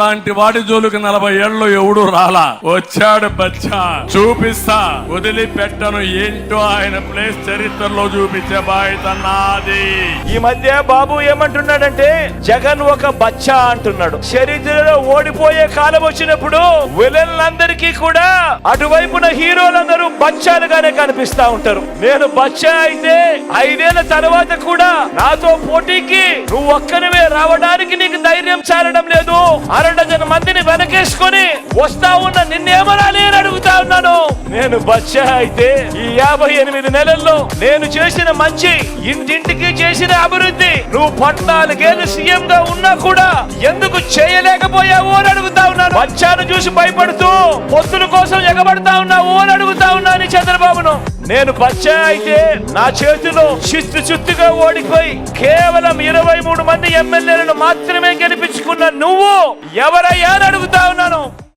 అలాంటి వాడి జోలికి నలభై ఏళ్ళు ఎవడు రాలా. వచ్చాడు బచ్చా. చూపిస్తా. వదిలిపెట్టను. ఏంటో ఆయన ప్లేస్ చరిత్రలో చూపించే బాధ్యత నాది. ఈ మధ్య బాబు ఏమంటున్నాడంటే జగన్ ఒక బచ్చా అంటున్నాడు. చరిత్రలో ఓడిపోయే కాలం వచ్చినప్పుడు విలన్లందరికీ కూడా అటువైపున హీరోలందరూ బచ్చాలుగానే కనిపిస్తా ఉంటారు. నేను బచ్చా అయితే ఐదేళ్ళ తర్వాత కూడా నాతో పోటీకి నువ్వు ఒక్కనివే రావడానికి నీకు ధైర్యం చాలడం లేదు. అరడజన మందిని వెనకేసుకొని వస్తా ఉన్న నిన్నేమనాలి అని అడుగుతా ఉన్నాను. నేను బచ్చా అయితే ఈ యాభై ఎనిమిది నెలల్లో నేను చేసిన మంచి ఇంటింటికి చేసిన అభివృద్ధి నువ్వు పద్నాలుగేళ్ళు సీఎం గా ఉన్నా కూడా ఎందుకు చేయలేకపోయావు అని అడుగుతా ఉన్నాను. బచ్చాను చూసి భయపడుతూ పొత్తుల కోసం ఎగబడతా ఉన్నావు అని అడుగుతా ఉన్నాను చంద్రబాబును. నేను బచ్చా అయితే నా చేతిలో చిత్తు చిత్తుగా ఓడిపోయి కేవలం ఇరవై ఎమ్మెల్యేలను మాత్రమే గెలిపించుకున్న నువ్వు ఎవరయ్యా అని అడుగుతా